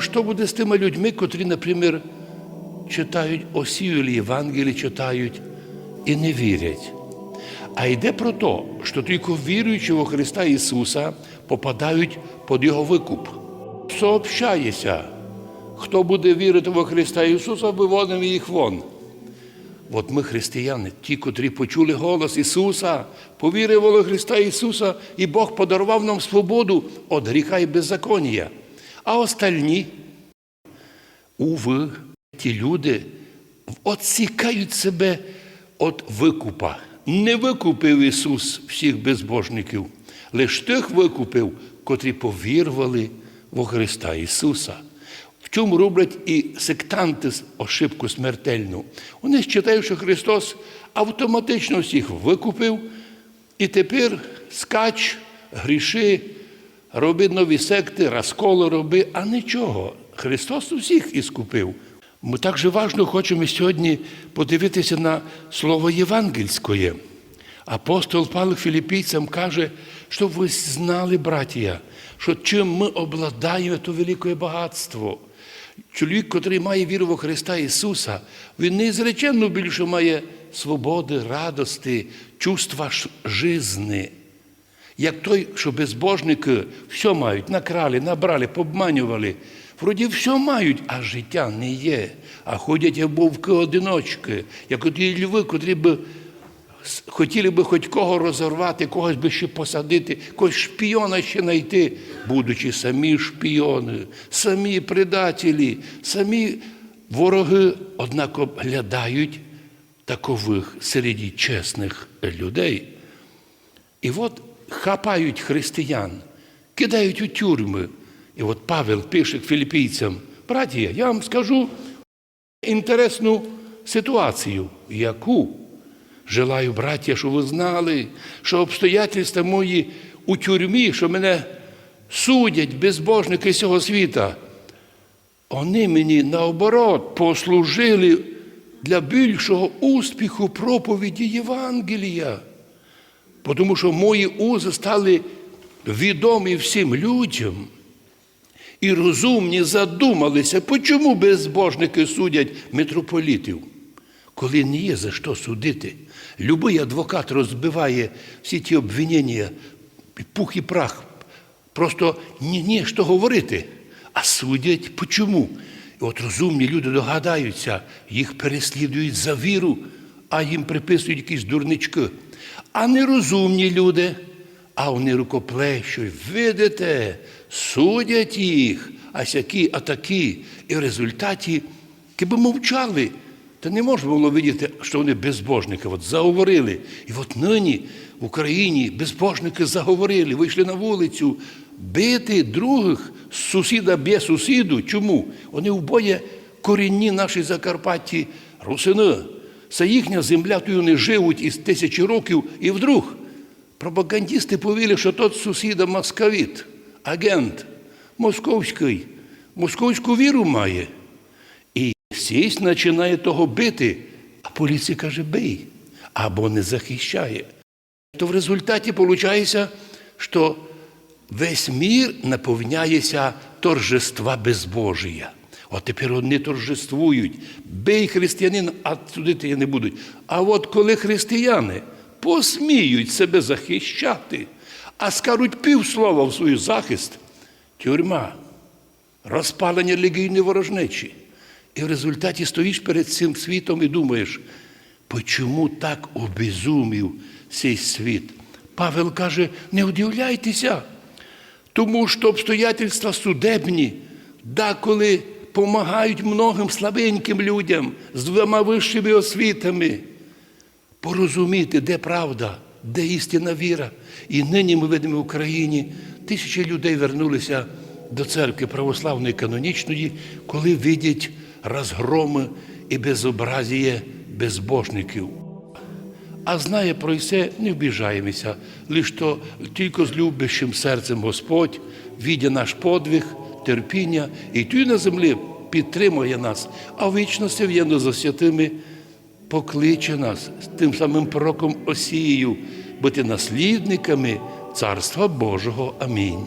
Що буде з тими людьми, котрі, наприклад, читають Осію Євангелії, читають і не вірять? А йде про те, що тільки віруючи Христа Ісуса попадають під Його викуп. Сообщається, хто буде вірити во Христа Ісуса, виводимо їх вон. От ми, християни, ті, котрі почули голос Ісуса, повірили во Христа Ісуса, і Бог подарував нам свободу від гріха і беззаконня. А остальні, уви, ті люди отсікають себе від викупа. Не викупив Ісус всіх безбожників, лише тих викупив, котрі повірували во Христа Ісуса. В чому роблять і сектанти ошибку смертельну? Вони вважають, що Христос автоматично всіх викупив, і тепер скач, гріши, роби нові секти, розколи роби, а нічого. Христос усіх іскупив. Ми також важно хочемо сьогодні подивитися на слово євангельське. Апостол Павло Філіппійцям каже, щоб ви знали, браття, що чим ми обладаємо то велике багатство. Чоловік, який має віру во Христа Ісуса, він неізреченно більше має свободи, радости, чувства жизни. Як той, що безбожники все мають, накрали, набрали, побманювали. Вроді все мають, а життя не є. А ходять як вовки одиночки, як оті льви, котрі б хотіли би хоч кого розорвати, когось би ще посадити, когось шпіона ще знайти, будучи самі шпіони, самі предателі, самі вороги, однак глядають такових серед чесних людей. І от хапають християн, кидають у тюрми. І от Павел пише філіппійцям, братія, я вам скажу інтересну ситуацію, яку желаю, браття, щоб ви знали, що обстоятельства мої у тюрмі, що мене судять безбожники цього світа, вони мені наоборот послужили для більшого успіху проповіді Євангелія. Тому що мої узи стали відомі всім людям. І розумні задумалися, чому безбожники судять митрополітів, коли не є за що судити. Любий адвокат розбиває всі ті обвинення, пух і прах. Просто ні, ні, що говорити, а судять почому. І от розумні люди догадаються, їх переслідують за віру, а їм приписують якісь дурнички. А нерозумні люди, а вони рукоплещуть, видите, судять їх, а сякі, а такі. І в результаті, якби мовчали, то не можна було видіти, що вони безбожники. От заговорили. І от нині в Україні безбожники заговорили, вийшли на вулицю бити других сусіда б'є сусіду. Чому? Вони вбоє корінні наші Закарпатті русини. Це їхня земля, тою вони живуть із тисячі років, і вдруг пропагандисти повіли, що тот сусіда московіт, агент московський, московську віру має. І сість починає того бити, а поліція каже, бий або не захищає. То в результаті виходить, що весь мір наповняється торжества безбожія. От тепер вони торжествують. Бий християнин, а судити я не будуть. А от коли християни посміють себе захищати, а скажуть півслова в свій захист, тюрма, розпалення релігійної ворожнечі. І в результаті стоїш перед цим світом і думаєш, чому так обезумів цей світ? Павел каже, не удивляйтеся, тому що обстоятельства судебні, деколи допомагають многим слабеньким людям з двома вищими освітами порозуміти, де правда, де істинна віра. І нині ми видимо в Україні тисячі людей вернулися до церкви православної канонічної, коли видять розгроми і безобразіє безбожників. А знає про все, не вбіжаємося, лише то тільки з любящим серцем Господь, відя наш подвиг, терпіння, і тут на землі підтримує нас, а вічності в'єдно за святими покличе нас тим самим пророком Осією бути наслідниками Царства Божого. Амінь.